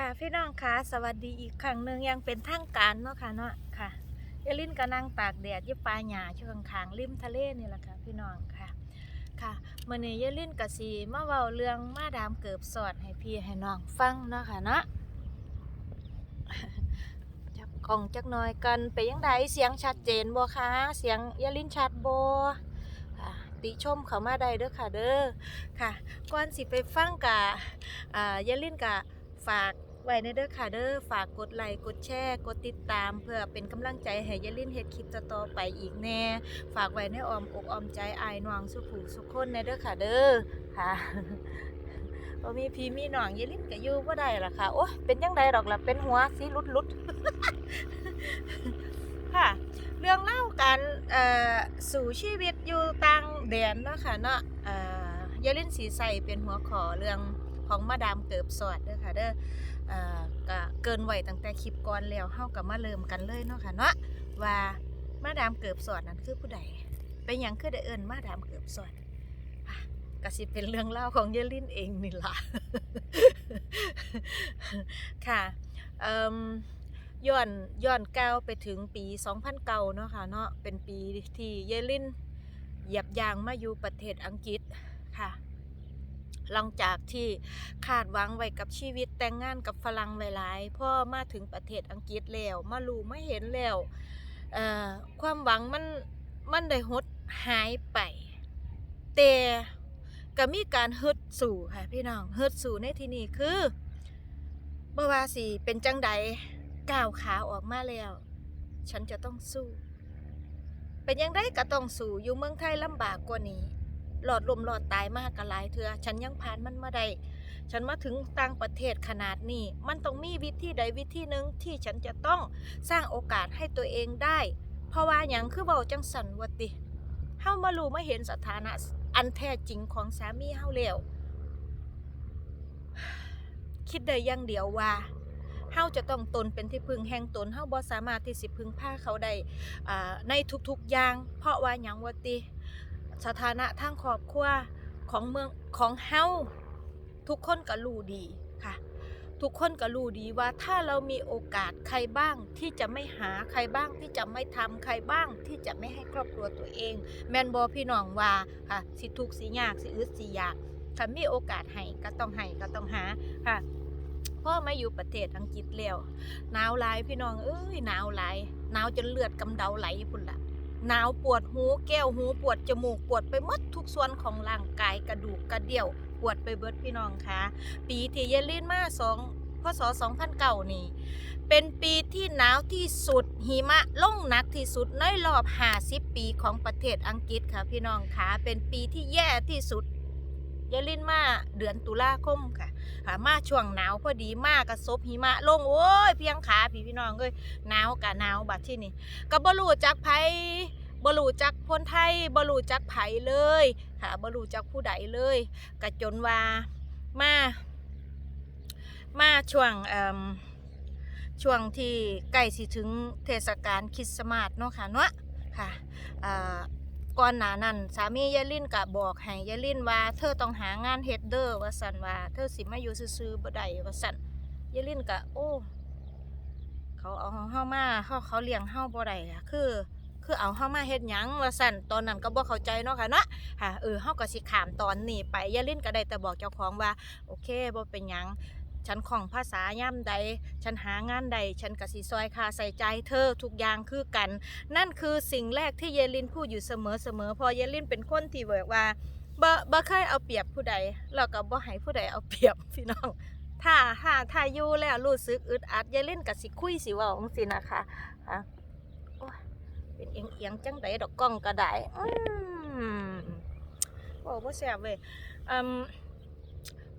ค่ะพี่น้องคะสวัสดีอีกครั้งหนึ่งยังเป็นทางการเนาะค่ะเนาะค่ะยายลินก็นั่งตากแดดยี่ปลายหญ้าช่วงขางริมทะเลนี่แหละค่ะพี่น้องค่ะค่ะมื่อนี้ยยลินก็สีมาเว้าเรื่องมาดามเกิบสอดให้พี่ให้น้องฟังเนาะค่ะเนาะจับกล่องจักหน่อยกันไปยังไดเสียงชัดเจนบ่คะเสียงยายลินชัดบ่ติชมเขามาได้เด้อค่ะเด้อค่ะก่อนสิไปฟังกะอ่ายายลินกะ ฝากไว้ในเด้อค่ะเด้อฝากกดไลค์กดแชร์กดติดตาม เพื่อเป็นกำลังใจให้ยายลินเฮ็ดคลิปต่อๆไปอีกแน่ ฝากไว้ในออมอกออมใจอายน้องสุผูสุคนในเด้อค่ะเด้อค่ะบ่มีพี่มีน้องยายลินก็อยู่บ่ได้ล่ะค่ะโอ้เป็นจังไดดอกล่ะเป็นหัวสีลุดๆค่ะ เรื่องเล่าการเอ่อสู่ชีวิตอยู่ต่างแดนเนาะค่ะเนาะเอ่อยายลินสีใส่เป็นหัวขอเรื่อง ของมาดามเกิบสอดเด้อค่ะเด้อเอ่อก็เกินไหวตั้งแต่คลิปก่อนแล้วเฮาก็มาเริ่มกันเลยเนาะค่ะเนาะว่ามาดามเกิบสอดนั้นคือผู้ใดเป็นหยังคือได้เอิ้นมาดามเกิบสอดอะก็สิเป็นเรื่องเล่าของเยลินเองนี่ล่ะค่ะย้อนย้อนก้าวไปถึงปี 2009เนาะค่ะเนาะเป็นปีที่เยลินเหยียบยางมาอยู่ประเทศอังกฤษค่ะ หลังจากที่คาดหวังไว้กับชีวิตแต่งงานกับฝรั่งหลายๆพ่อมาถึงประเทศอังกฤษแล้วมารู้มาเห็นแล้วเอ่อความหวังมันมันได้หดหายไป แต่ก็มีการฮึดสู่ค่ะพี่น้องฮึดสู่ในที่นี้คือบ่ว่าสิเป็นจังใดก้าวขาออกมาแล้ว ฉันจะต้องสู้ เป็นยังไงก็ต้องสู้อยู่เมืองไทยลำบากกว่านี้ หลอดลมหลอดตายมากกันหลายเถือฉันยังผ่านมันมาได้ฉันมาถึงต่างประเทศขนาดนี้ มันต้องมีวิธีใดวิธีหนึ่งที่ฉันจะต้องสร้างโอกาสให้ตัวเองได้ เพราะว่าอย่างคือเบาจังสันวติเฮามารู้มาเห็นสถานะอันแท้จริงของสามีเฮาแล้วคิดได้อย่างเดียวว่าเฮาจะต้องตนเป็นที่พึ่งแห่งตนเฮาบ่สามารถที่สิพึ่งพาเขาได้อ่าในทุกๆอย่าง เพราะว่าหยังวติ สถานะทางครอบครัวของเมืองของเฮาทุกคนก็รู้ดีค่ะ ทุกคนก็รู้ดีว่าถ้าเรามีโอกาสใครบ้างที่จะไม่หาใครบ้างที่จะไม่ทำใครบ้างที่จะไม่ให้ครอบครัวตัวเอง แมนบอพี่น้องว่าค่ะสิทุกสิยากสิอึดสิยากถ้ามีโอกาสให้ก็ต้องให้ก็ต้องหาค่ะพ่อมาอยู่ประเทศอังกฤษแล้วหนาวหลายพี่น้องเอ้ยหนาวหลายหนาวจนเลือดกำเดาไหลพุ่นละ หนาวปวดหูแก้วหูปวดจมูกปวดไปหมดทุกส่วนของร่างกายกระดูกกระเดี่ยว ปวดไปเบิดพี่น้องคะปีที่เยลินมาสองพศ2009นี่ เป็นปีที่หนาวที่สุดหิมะลงหนักที่สุดในรอบ 50 ปีของประเทศอังกฤษค่ะพี่น้องคะเป็นปีที่แย่ที่สุด เยลินมาเดือนตุลาคมค่ะค่ะมาช่วงหนาวพอดีมากระซบหิมะลงโอ้ยเพียงขาพี่พี่น้องเอ้ยหนาวกะหนาวบัดที่นี่ก็บ่รู้จักไผบ่รู้จักคนไทยบ่รู้จักไผเลยค่ะบ่รู้จักผู้ใดเลยก็จนว่ามามาช่วงเอ่มช่วงที่ใกล้สิถึงเทศกาลคริสต์มาสเนาะค่ะเนาะค่ะอ่า ก่อนหน้านั้นสามียายลินก็บอกให้ยายลินว่า เธอต้องหางานเฮ็ดเด้อว่าซั่นว่าเธอสิมาอยู่ซื่อๆบ่ได้ว่าซั่นยายลินก็โอ้เขาเอาเฮามาเขาเขาเลี้ยงเฮาบ่ได้อะคือคือเอาเฮามาเฮ็ดหยังว่าซั่นตอนนั้นก็บ่เข้าใจเนาะค่ะเนาะค่ะเออเฮาก็สิข้ามตอนนี้ไปย่าลิ้นก็ได้แต่บอกเจ้าของว่า โอเคบ่เป็นหยัง ฉันของภาษาย่ำใด ฉันหางานใด ฉันก็สิซอยค่าใส่ใจเธอทุกอย่างคือกัน นั่นคือสิ่งแรกที่เยลินพูดอยู่เสมอเสมอพอเยลินเป็นคนที่แบบว่าบ่บ่เคยเอาเปรียบผู้ใดแล้วก็บ่ให้ผู้ใดเอาเปรียบพี่น้องถ้าถ้าถ้าอยู่แล้วรู้สึกอึดอัดอย่าเล่นกับสิคุยสิเว่าของสินะคะฮะโอ้เป็นเอียงเอียงจังไดดอกกล้องก็ได้อืมโอ้บ่แซ่บเว้ยอืม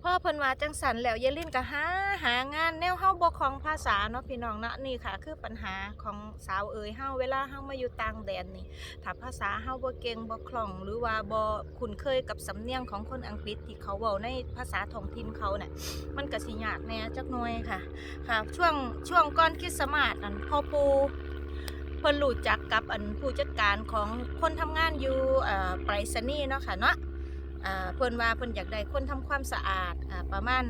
พ่อเพิ่นว่าจังสันแล้วอย่าล่นก็หาหางานแนวเฮาบ่คลองภาษาเนาะพี่น้องเนาะนี่ค่ะ คือปัญหาของสาวเอ๋ยเฮาเวลาเฮามาอยู่ต่างแดนนี่ถ้าภาษาเฮาบ่เก่งบ่คล่อง หรือว่าบ่คุ้นเคยกับสำเนียงของคนอังกฤษที่เขาเว้าในภาษาท้องถิ่นเขาเนี่ยมันก็สิยากแน่จักหน่อยค่ะค่ะ ช่วงช่วงก่อนคริสต์มาสนั่นพ่อปูเพิ่นรู้จักกับอันผู้จัดการของคนทำงานอยู่เอ่อไปรษณีย์เนาะค่ะเนาะอ่า เพิ่นว่าเพิ่นอยากได้คนทำความสะอาดอ่าประมาณ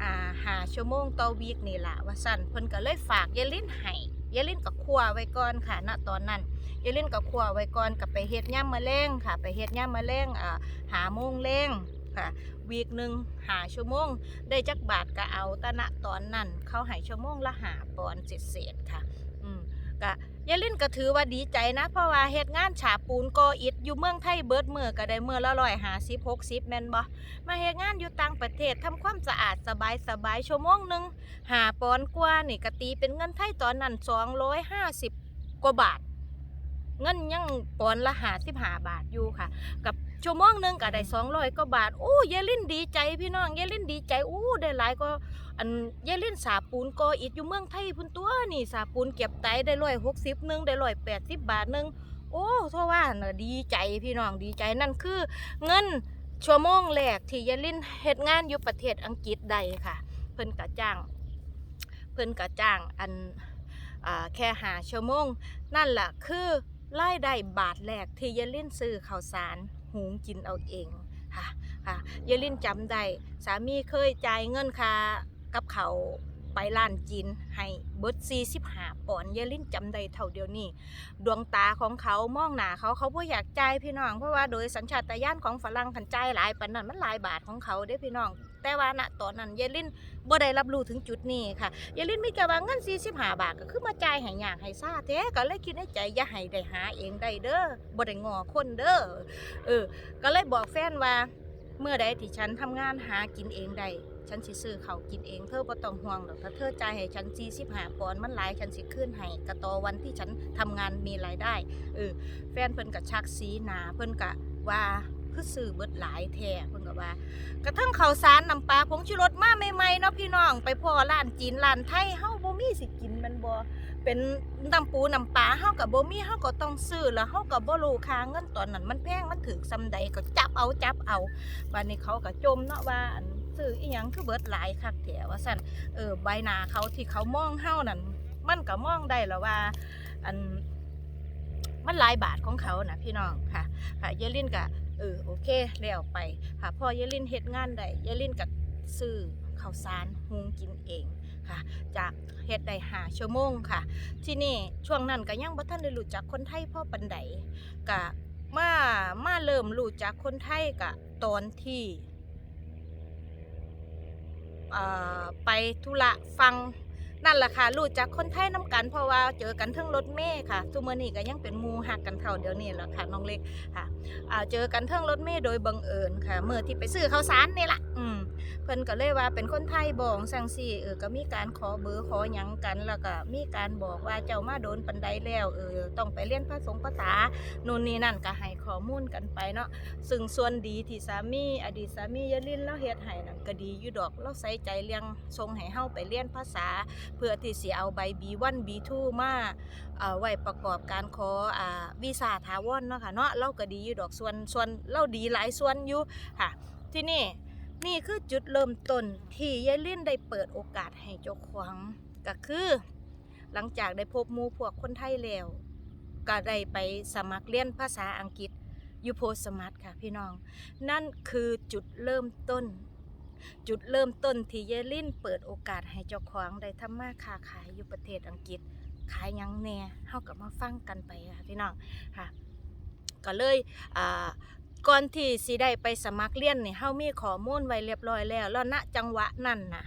อ่าหาชั่วโมงต่อวีคนี่ล่ะว่าสั่นเพิ่นก็เลยฝากยายลินให้ยายลินก็ครัวไว้ก่อนค่ะณตอนนั้นยายลินก็ครัวไว้ก่อนก็ไปเฮ็ดย่ามะแรงค่ะ ไปเฮ็ดย่ามะแรงอ่าหาโมงแรงค่ะวีคหนึ่งหาชั่วโมง ได้จักบาทก็เอาตะณตอนนั้น เขาให้ชั่วโมงละหาปอนด์เศษๆค่ะ อืมก็ยายลินก็ถือว่าดีใจนะ เพราะว่าเฮ็ดงานฉาปูนกออิฐอยู่เมืองไทยเบิดมือก็ได้มือละร้อยหาสิบหกสิบแมนบอมาเฮ็ดงานอยู่ต่างประเทศทำความสะอาดสบายสบายชั่วโมงหนึ่งหาปอนกว่านี่กะตีเป็นเงินไทยตอนนั้นสองร้อยห้าสิบกว่าบาท เงินยังปอนละหาสิบหาบาทอยู่ค่ะ กับชั่วโมงหนึงก็ได้สองร้อยกว่าบาทโอ้ยายลินดีใจพี่น้องยายลินดีใจโอ้ได้หลายก็อันยายเล่นสาปูนกออิดอยู่เมืองไทยพุ่นตัวนี่สาปูนเก็บไตได้ร้อยหกสิบหนึ่งได้ร้อยแปดสิบบาทหนึ่งโอ้เพราะว่าน่ะดีใจพี่น้องดีใจนั่นคือ เงินชั่วโมงแรกที่ยายลินเฮ็ดงานอยู่ประเทศอังกฤษใดค่ะ เพิ่นกะจ้าง เพิ่นกะจ้างอันอแค่หาชั่วโมง นั่นแหละคือ รายได้บาทแรกที่ยายลินซื้อข้าวสารหุงกินเอาเองค่ะค่ะยายลินจำได้สามีเคยจ่ายเงินค่ากับเขาไปร้านจีนให้เบิด45ปอนด์ยายลินจำได้เท่าเดียวนี้ดวงตาของเขามองหนาเขาเขาบ่อยากจ่ายพี่น้อง เพราะว่าโดยสัญชาตญาณของฝรั่งคันจ่ายหลายปานนั้นมันหลายบาทของเขาเด้พี่น้อง แต่ว่าณตอนนั้นยายลินบ่ได้รับรู้ถึงจุดนี้ค่ะยายลินมีแต่ว่าเงิน45บาทก็คือมาจ่ายให้ยากให้ซ่าแท้ก็เลยคิดในใจอย่าให้ได้หาเองได้เด้อบ่ได้งอคนเด้อเออ ก็เลยบอกแฟนว่าเมื่อใดที่ฉันทำงานหากินเองได้ฉันสิซื้อเขากินเองเธอบ่ต้องห่วงหรอกถ้าเธอจ่ายให้ฉัน45ปอนมันหลายฉันสิคืนให้กะต่อวันที่ฉันทำงานมีรายได้เออแฟนเพิ่นก็ชักสีหนาเพิ่นก็ว่า คือซื้อเบิดหลายแท้เพิ่นก็ว่า กระทั่งข้าวสารน้ำปลาผงชูรสมาใหม่ๆเนาะพี่น้องไปพ่อร้านจีนร้านไทยเฮาบ่มีสิกินมันบ่เป็นน้ำปูน้ำปลาเฮาก็บ่มีเฮาก็ต้องซื้อแล้วเฮาก็บ่รู้ค่าเงินตอนนั้นมันแพงมันถึกซำใดก็จับเอาจับเอาวันนี้เขาก็จมเนาะว่าอันซื้ออีหยังคือเบิดหลายคักแถว่าสั่นเออใบหน้าเขาที่เขามองเฮานั่นมันก็มองได้แล้วว่า อันมันหลายบาทของเขานะพี่น้องค่ะค่ะยายลินก็ เออโอเคแล้วไปค่ะพอยายลินเฮ็ดงานได้ยายลินก็ซื้อข้าวสารหุงกินเองค่ะ จากเฮ็ดได้หาชั่วโมงค่ะ ที่นี่ช่วงนั้นก็ยังบ่ทันได้รู้จักคนไทยพ่อปันใดก็มามาเริ่มรู้จักคนไทยกะตอนที่ไปธุระฟัง นั่นแหละค่ะรู้จักคนไทยน้กันเพราะว่าเจอกันทั้งรถเมย์ค่ะทุกมื่อนี้ก็ยังเป็นมูหักกันเท่าเดียวนี้แหละค่ะน้องเล็กค่ะเจอกันทั้งรถเมย์โดยบังเอิญค่ะเมื่อที่ไปซื้อข้าวสารนี่แหละอืม เพิ่นก็เลยว่าเป็นคนไทยบองสังสี่เออก็มีการขอเบอร์ขอหยังกันแล้วก็มีการบอกว่าเจ้ามาโดนปันไดแล้วเออต้องไปเรียนภาษาภาษานู่นนี่นั่นก็ให้ข้อมูลกันไปเนาะซึ่งส่วนดีที่สามีอดีตสามียะลินเราเฮ็ดให้นั่นก็ดีอยู่ดอกเราใส่ใจเลี้ยงส่งให้เฮาไปเรียนภาษา เพื่อที่สิเอาใบ B1 B2 มาเอ่อไว้ประกอบการขออ่าวีซ่าถาวรเนาะค่ะเนาะเราก็ดีอยู่ดอกส่วนส่วนเราดีหลายส่วนอยู่ค่ะที่นี่ นี่คือจุดเริ่มต้นที่ยายลินได้เปิดโอกาสให้เจ้าของก็คือ หลังจากได้พบมูพวกคนไทยแล้วก็ได้ไปสมัครเรียนภาษาอังกฤษยูโพสมัตค่ะพี่น้อง นั่นคือจุดเริ่มต้น จุดเริ่มต้นที่ยายลินเปิดโอกาสให้เจ้าของได้ทำมาค้าขายอยู่ประเทศอังกฤษ ขายยังแหน่เฮากับมาฟังกันไปค่ะพี่น้องค่ะ ก็เลยอ่า ก่อนที่สิได้ไปสมัครเรียนนี่เฮามีข้อมูลไว้เรียบร้อยแล้ว แล้วณจังหวะนั้นน่ะ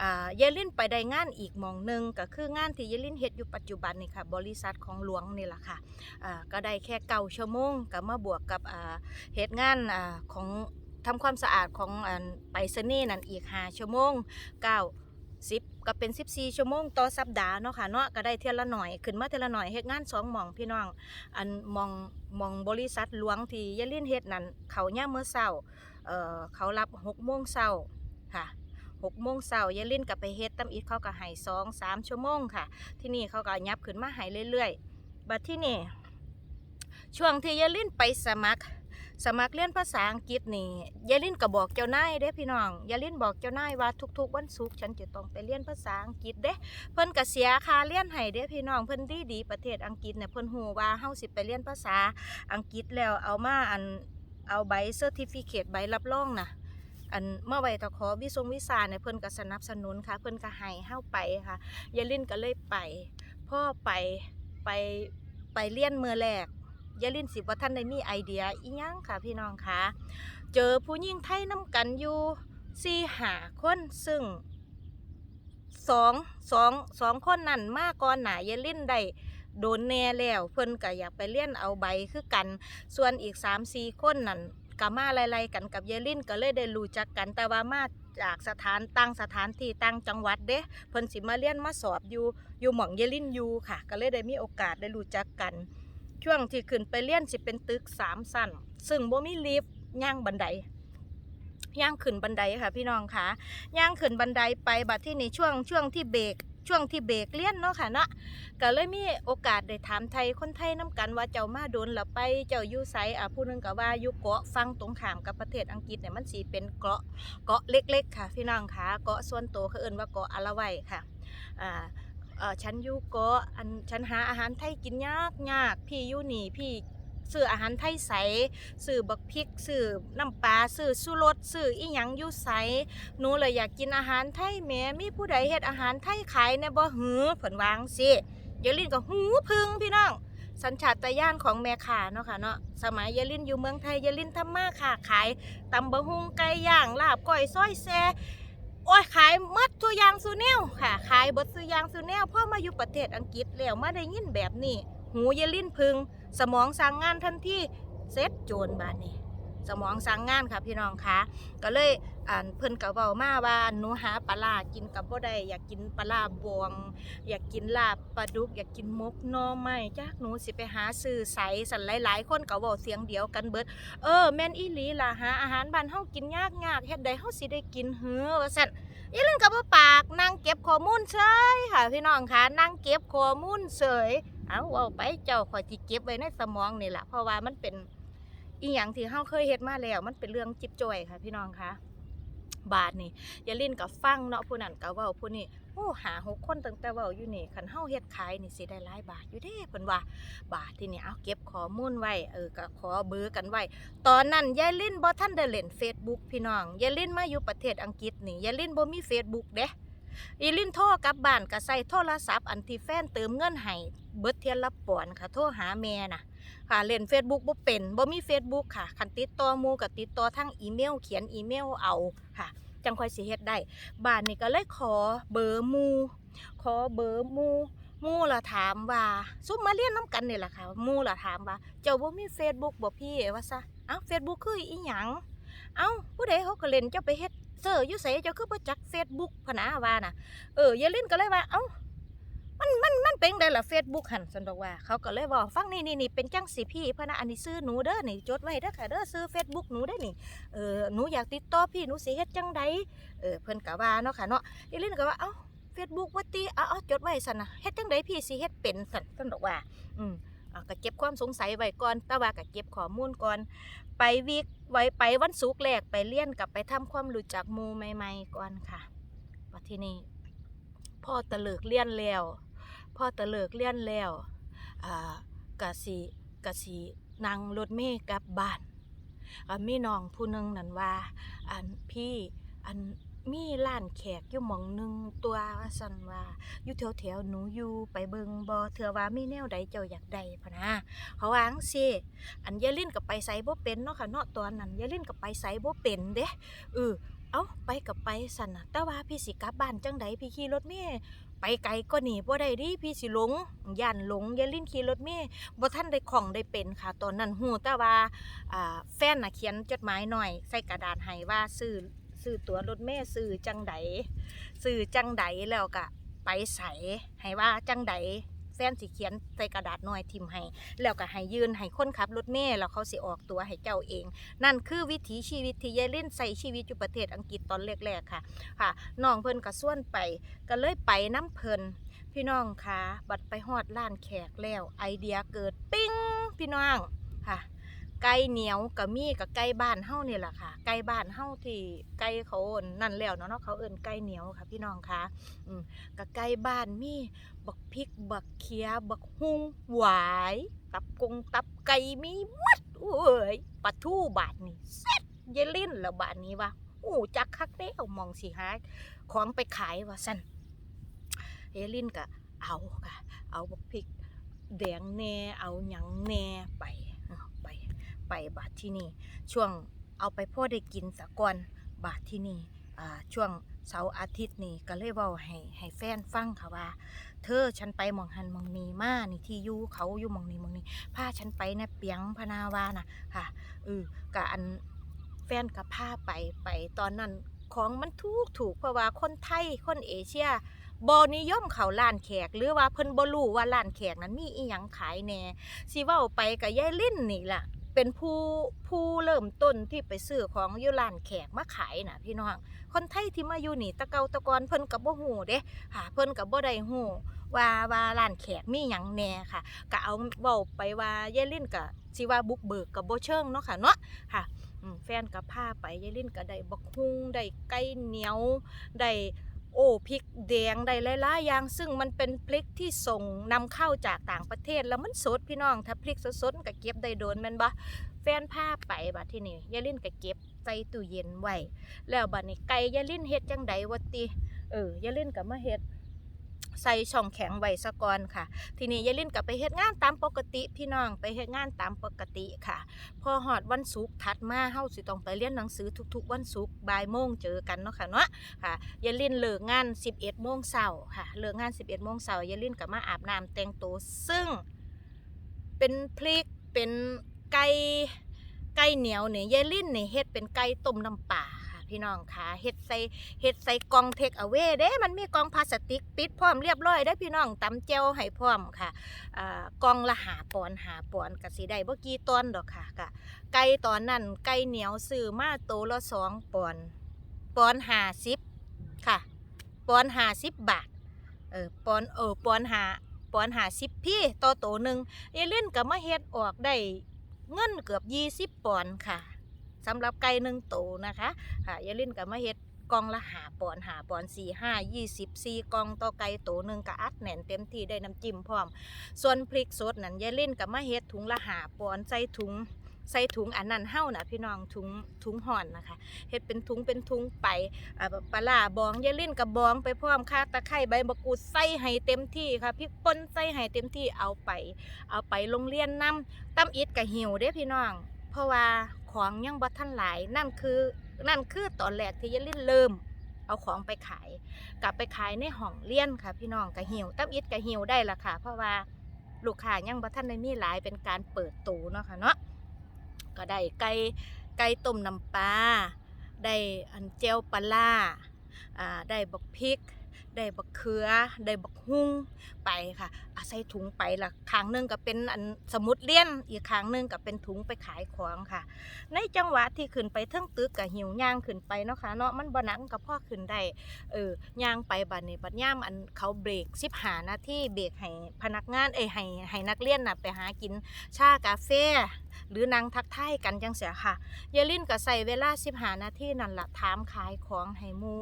อ่ายายลินไปได้งานอีกมองหนึงก็คืองานที่ยายลินเฮ็ดอยู่ปัจจุบันนี่ค่ะบริษัทของหลวงนี่แหละค่ะอ่าก็ได้แค่เก้าชั่วโมงก็มาบวกกับอ่าเฮ็ดงานอ่าของทำความสะอาดของอันไปรษณีย์นั่นอีก5ชั่วโมง9 10ก็เป็น14ชั่วโมงต่อสัปดาห์เนาะค่ะเนาะก็ได้เท่าละหน่อยขึ้นมาเท่าละหน่อยเฮ็ดงานสองหม่องพี่น้อง อันมองมองบริษัทหลวงที่ยายลินเฮ็ดนั่นเขาย่ามมื้อเช้าเอ่อเขารับ6โมงเช้าค่ะ6โมงเช้ายายลินก็ไปเฮ็ดตำอีกเขาก็ให้2 3ชั่วโมงค่ะ ที่นี่เขาก็ยับขึ้นมาให้เรื่อยๆ บัดที่นี่ ช่วงที่ยายลินไปสมัคร สมัครเรียนภาษาอังกฤษนี่ยายลินก็บอกเจ้านายเด้พี่น้องยายลินบอกเจ้านายว่าทุกๆ วันศุกร์ฉันจะต้องไปเรียนภาษาอังกฤษเด้เพิ่นก็เสียค่าเรียนให้เด้พี่น้องเพิ่นดีดีประเทศอังกฤษเนี่ยเพิ่นฮู้ว่าเฮาสิไปเรียนภาษาอังกฤษแล้วเอามาอันเอาใบเซอร์ติฟิเคตใบรับรองนะอันเมื่อไวตะขอวิทรงวิสาเนี่ยเพิ่นก็สนับสนุนค่ะ เพิ่นก็ให้เฮาไปค่ะยายลินก็เลยไปพ่อไปไปไปเรียนมือแรก ยายลินสิบ่าทันได้มีไอเดียอีหยังค่ะพี่น้องคะเจอผู้หญิงไทยนํกันอยู่สี่หาคนซึ่งสองสองสองคนนั่นมาก่อนหน้ายายลินได้โดนแน่แล้วเพิ่นก็อยากไปเรียนเอาใบคือกัน ส่วนอีก3 4คนนั่นก็มาไล่ๆกันกับเยาลินก็เลยได้รู้จักกันแต่ว่ามาจากสถานตั้งสถานที่ตั้งจังหวัดเด้เพิ่นสิมาเรียนมาสอบอยู่อยู่หม่องเยายลินอยู่ค่ะ ก็เลยได้มีโอกาสได้รู้จักกัน ช่วงที่ขึ้นไปเรียนสิเป็นตึกสามสั้น ซึ่งบ่มีลิฟต์ย่างบันไดย่างขึ้นบันไดค่ะพี่น้องค่ะย่างขึ้นบันไดไปบัดที่นี่ช่วงช่วงที่เบรกช่วงที่เบรกเรียนเนาะค่ะเนาะก็เลยมีโอกาสได้ถามไทยคนไทยน้กันว่าเจ้ามาโดนแล้วไปเจ้าอยู่ไสอะผู้หนึงก็ว่าอยู่เกาะฟังตรงขามกับประเทศอังกฤษเนี่ยมันสีเป็นเกาะเกาะเล็ก ๆ ค่ะ พี่น้องค่ะเกาะส่วนตัวเขาเอิ้นว่าเกาะอาละไวค่ะอ่า เออฉันอยู่เกาะอันฉันหาอาหารไทยกินยากยากพี่อยู่นี่พี่ซื้ออาหารไทยใสซื้อบักพริกซื้อน้ำปลาซื้อสุรสซื้ออีหยังอยู่ใสหนูเลยอยากกินอาหารไทยแม่มีผู้ใดเฮ็ดอาหารไทยขายในบ่หือเพิ่นวางสิยายลินก็หูพึ่งพี่น้องสัญชาตญาณของแม่ค้าเนาะค่ะเนาะสมัยยายลินอยู่เมืองไทยยายลินทำมาค้าขายตำบะฮุงไก่ย่างลาบก้อยซอยแซ อ้ยขายมัดทุกอย่างสุเนวค่ะ ขายบดสุอยางสุเนวพ่อมาอยู่ประเทศอังกฤษแล้วมาได้ยินแบบนี้ หูเยลินพึง สมองสั่งงานทันทีเซ็ตโจรบาดนี้ สมองสั่งงานค่ะพี่น้องคะก็เลยอ่านเพิ่นก็เว้ามาว่าหนูหาปลากินกับบ่ได้อยากกินปลาบวง อยากกินลาบปลาดุก อยากกินมกหน่อไม้จ้าหนูสิไปหาซื้อใสสันหลายๆ คนก็เว้าเสียงเดียวกันเบิด เออแม่นอีหลีล่ะหาอาหารบ้านเฮากินยากยากเฮ็ดใดเฮาสิได้กินเหือว่าซั่นอีลินก็บ่ปากนั่งเก็บข้อมูลเฉยค่ะพี่น้องคะนั่งเก็บข้อมูลเฉยเอาเอาไปเจ้าขอยสิเก็บไว้ในสมองนี่ล่ะเพราะว่ามันเป็น อีหยังที่เฮาเคยเฮ็ดมาแล้ว มันเป็นเรื่องจิบจ่อยค่ะ พี่น้องคะบาทนี่อย่าลิ้นกับฟังเนาะผู้นั้นก็เว้าผู้นี้โอ้หาหกคนตั้งแต่เว้าอยู่นี่คันเฮาเฮ็ดขายนี่สิได้หลายบาทอยู่เด้เพิ่นว่า บาทที่นี่เอาเก็บข้อมูลไว้เออก็ขอเบอร์กันไว้ตอนนั้นยายลิ้นบ่ทันได้เล่น Facebook พี่น้องยายลิ้นมาอยู่ประเทศอังกฤษนี่ยายลิ้นบ่มี Facebook เด้อีลินโทรกลับบ้านก็ใส่โทรศัพท์อันที่แฟนเติมเงินให้เบิดเทียนละปอนด์ค่ะโทรหาแม่น่ะ ค่ะเล่น Facebook บ่เป็นบ่มี Facebook ค่ะคันติดต่อหมู่ก็ติดต่อทางอีเมล เขียนอีเมลเอาค่ะ จังค่อยสิเฮ็ดได้บ้านนี้ก็เลยขอเบอร์หมู่ขอเบอร์หมู่หมู่ล่ะถามว่าซุมมาเรียนนํกันนี่แหละค่ะหมู่ล่ะถามว่า เจ้าบ่มี Facebook บ่พี่ว่าซะเอ้า Facebook คืออีหยังเอ้าผู้ใดเขาก็เล่นเจ้าไปเฮ็ดเซอร์อยู่ไสเจ้าคือบ่จัก Facebook พะนะว่าน่ะเออยายลินก็เลยว่าเอ้า มันมันมันเป็นได้ละเฟซบุ๊กหันสันบอกว่า เขาก็เลยบอกฟังนี่นี่นี่เป็นจังสิพี่พะนะอันนี้ซื้อหนูเด้อนี่จดไว้เด้อค่ะเด้อซื้อเฟซบุ๊กหนูได้นี่เออหนูอยากติดต่อพี่หนูสิเฮ็ดจังใดเออเพิ่นก็ว่าเนาะค่ะเนาะอีลินก็ว่าเอ้าเฟซบุ๊กว่าติเอาเอาจดไว้สันนะเฮ็ดจังใดพี่สิเฮ็ดเป็นสันสันบอกว่า อืมอะก็เก็บความสงสัยไว้ก่อนแต่ว่าก็เก็บข้อมูลก่อน ไปวีคไว้ไปวันศุกร์แรกไปเรียนกับไปทำความรู้จักมูใหม่ ๆก่อนค่ะว่าที่นี่พ่อตะเลิกเรียนแล้ว อตะเลิกเรียนแล้วอ่ากะสิกะสินั่งรถเมล์กลับบ้านมีน้องผู้หนึงนั่นว่า อันพี่อันมีร้านแขกอยู่หม่องหนึงตัวว่าซั่นว่าอยู่แถวแถวหนูอยู่ไปเบิงบ่เถือว่ามีแนวใดเจ้าอยากได้พะนะเขาว่างซี้อันยายลิ้นก็ไปไสบ่เป็นเนาะค่ะเนาะตอนนั้นยายลิ้นก็ไปไสบ่เป็นเด้เออเอ้า ไปก็ไปสันน่ะแต่ว่าพี่สิกลับบ้านจังใดพี่ขี่รถเมล์ไปไกลก็หนีบ่ได้ดิพี่สิหลงย่านหลงอย่าลิ้นขี่รถเมล์บ่ทันได้ของได้เป็นค่ะ ตอนนั้นฮู้แต่ว่าอ่าแฟนน่ะเขียนจดหมายหน่อย ใส่กระดาษให้ว่าซื้อซื้อตั๋วรถเมล์ซื้อจังใดซื้อจังใดแล้วก็ไปใส่ให้ว่าจังใด แฟนสิเขียนใส่กระดาษหน่อยทิมให้ แล้วก็ให้ยืนให้คนขับรถเมล์แล้วเขาสิออกตัวให้เจ้าเอง นั่นคือวิถีชีวิตที่ยายเล่นใส่ชีวิตอยู่ประเทศอังกฤษตอนแรกๆค่ะ ค่ะน้องเพิ่นก็ส่วนไปก็เลยไปน้ำเพิ่นพี่น้องคะบัดไปฮอดล้านแขกแล้วไอเดียเกิดปิ้งพี่น้องค่ะ ไก่เหนียวกับมีกับไก่บ้านเฮานี่แหละค่ะ ไก่บ้านเฮาที่ไก่เขาเอิ้นนั่นแล้วเนาะเนาะเขาเอิ้นไก่เหนียวค่ะ พี่น้องคะอืมกับไก่บ้านมีบักพริกบักเขียบักฮุงหวาย ตับกงตับไก่มีมัดโอ้ยปลาทูบาทนี่เซ็ตเยลินแล้วบาทนี้ว่าหูจักคักเด้วมองสิหาของไปขายว่าซั่นเอลินก็เอาค่ะ เอาบักพริกแดงแหน่เอาหยังแหน่ไป ไปบาทที่นี่ ช่วงเอาไปพ่อได้กินสะก่อนบาทที่นี่ช่วงเสาร์อาทิตย์นี่ก็เลยเว้าให้ให้แฟนฟังค่ะว่า เธอฉันไปมองหันมองนีมานี่ที่อยู่เขาอยู่มองนี้มองนี้พาฉันไปนะเปียงพนาวาน่ะค่ะเออกะอันแฟนกับพาไปไปตอนนั้นของมันถูกถูกเพราะว่าคนไทยคนเอเชียบอนิยมเขาร้านแขก หรือว่าเพิ่นบ่รู้ว่าร้านแขกนั้นมีอีหยังขายแน่สิเว้าไปกับยายลิ่นนี่ล่ะ เป็นผู้ผู้เริ่มต้นที่ไปซื้อของอยู่ร้านแขกมาขายน่ะพี่น้อง คนไทยที่มาอยู่นี่ตะเกาตะกอนเพิ่นก็บ่ฮู้เด้ค่ะ เพิ่นก็บ่ได้ฮู้ว่าว่าร้านแขกมีหยังแหน่ค่ะก็เอาเว้าไปว่ายายลิ่นก็สิว่าบุกเบิกก็บ่เชิงเนาะค่ะเนาะค่ะแฟนก็พาไปยายลิ่นก็ได้บักฮุงได้ไก่เหนียวได้ โอ้พริกแดงได้หลายๆอย่าง ซึ่งมันเป็นพริกที่ส่งนำเข้าจากต่างประเทศแล้วมันสดพี่น้อง ถ้าพริกสดๆก็เก็บได้โดนมันบ่แฟนผ้าไปบัดที่นี่ยายลิ้นก็เก็บใส่ตู้เย็นไว้แล้วบัดนี้ไก่ยายลิ้นเฮ็ดจังใดวะติเออยายลิ้นก็มาเฮ็ด ใส่ช่องแข็งไว้ซะก่อนค่ะ ทีนี้ยายลินก็ไปเฮ็ดงานตามปกติ พี่น้องไปเฮ็ดงานตามปกติค่ะ พอฮอดวันศุกร์ถัดมาเฮาสิต้องไปเรียนหนังสือทุกๆ วันศุกร์บ่ายโมงเจอกันเนาะค่ะเนาะค่ะยายลินเลิกงาน 11โมงเช้าค่ะเลิกงาน 11โมงเช้ายายลินก็มาอาบน้ำแต่งตัวซึ่ง เป็นพริกเป็นไก่ไก่เหนียวเนี่ยยายลินเนี่ยเฮ็ดเป็นไก่ต้มน้ำปลา พี่น้องค่ะเฮ็ดใส่เฮ็ดใส่กล่องเทคเอาไว้เด้มันมีกล่องพลาสติกปิดพร้อมเรียบร้อยได้พี่น้องตำแจ่วให้พร้อมค่ะอ่ากล่องละหาปอนหาปอนก็สิได้บ่กี่ตอนดอกค่ะกะไก่ตอนนั้นไก่เหนียวซื้อมาโตละสองปอนปอนหาสิบค่ะปอนหาสิบบาทเออปอนเออปอนหาปอนหาสิบพี่ต่อโตหนึ่งเอเล่นกับมาเฮ็ดออกได้เงินเกือบยี่สิบปอนค่ะ สำหรับไก่หนึ่งโตนะคะค่ะเอเล่นกับมาเฮ็ดกองละหาปอนหาปอนสี่ห้ายี่สิบสี่กองต่อไก่โตหนึ่งก็อัดแน่นเต็มที่ได้น้ำจิ้มพร้อม ส่วนพริกสดนั่นยายล่นกับมาเฮ็ดถุงละหาปอนใส่ถุงใส่ถุงอันนั้นเฮ้านะพี่น้องถุงถุงห่อนนะคะเฮ็ดเป็นถุงเป็นถุงไปปลาบองยาลิ้นกับบองไปพร้อมค่ะตะไคร้ใบมะกรูดใส่ให้เต็มที่ค่ะพริกป่นใส่ให้เต็มที่เอาไป เอาไปโรงเรียนนำตำอิดกับหิวเด้พี่น้อง เพราะว่า ของยังบ่ทันหลาย นั่นคือนั่นคือตอนแรกที่ยาลิ้นเริ่ม เอาของไปขาย กลับไปขายในห้องเรียนค่ะ พี่น้องกับหิวตำอิดกับหิวได้ละค่ะ เพราะว่าลูกค้ายังบ่ทันได้มีหลายเป็นการเปิดตูเนาะค่ะเนาะก็ได้ไก่ไก่ต้มน้ำปลาได้อันเจลปลาร้าอ่าได้บักพริก ได้บักเขือได้บักฮุ้งไปค่ะอาใส่ถุงไปละครั้งหนึ่งก็เป็นอันสมุดเลี่ยนอีกครั้งหนึ่งก็เป็นถุงไปขายของค่ะ ในจังหวะที่ขึ้นไปเทิงตึกกับหิวย่างขึ้นไปเนาะค่ะเนาะมันบ่หนักกับพ่อขึ้นได้เออย่างไปบัดนี้บัดย่ามอันเขาเบรกสิบหานาทีเบรกให้พนักงานเอ้ยให้ให้นักเรียนน่ะไปหากินชากาแฟหรือนางทักทายกันจังเสียค่ะยายลินก็ใส่เวลาสิบหานาทีนั่นละถามขายของให้มู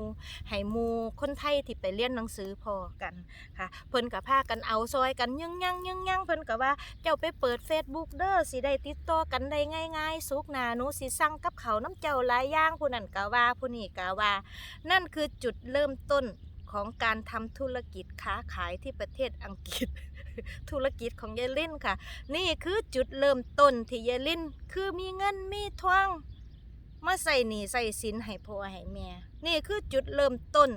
ให้มูคนไทยที่ไปเรียนหนังสือพอกันค่ะ เพิ่นกับพากันเอาซอยกันยังยังยังยังเพิ่นกับว่าเจ้าไปเปิด Facebook เด้อสิได้ติดต่อกันได้ง่าย ๆ สุกหนาหนูสิสั่งกับเขาน้ำเจ้าหลายอย่างผู้นั้นก็ว่าผู้นี้ก็ว่า นั่นคือจุดเริ่มต้นของการทำธุรกิจค้าขายที่ประเทศอังกฤษ ธุรกิจของยายลินค่ะ นี่คือจุดเริ่มต้นที่ยายลินคือมีเงินมีทองมาใส่หนี้ใส่สินให้พ่อให้แม่นี่คือจุดเริ่มต้น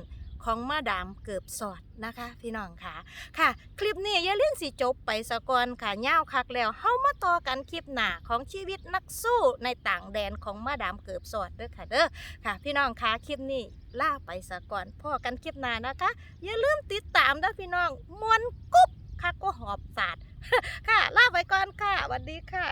ของมาดามเกือบสอดนะคะ พี่น้องค่ะ ค่ะ คลิปนี้อย่าเล่นสิจบไปสะก่อนค่ะย่าวคักแล้วเฮามาต่อกันคลิปหน้าของชีวิตนักสู้ในต่างแดนของมาดามเกือบสอดเด้อค่ะเด้อค่ะ พี่น้องค่ะคลิปนี้ล่าไปสะก่อนพ่อกันคลิปหน้านะคะ อย่าลืมติดตามนะพี่น้องมวนกุ๊บ คักก็หอบสาดค่ะลาไปก่อนค่ะสวัสดีค่ะ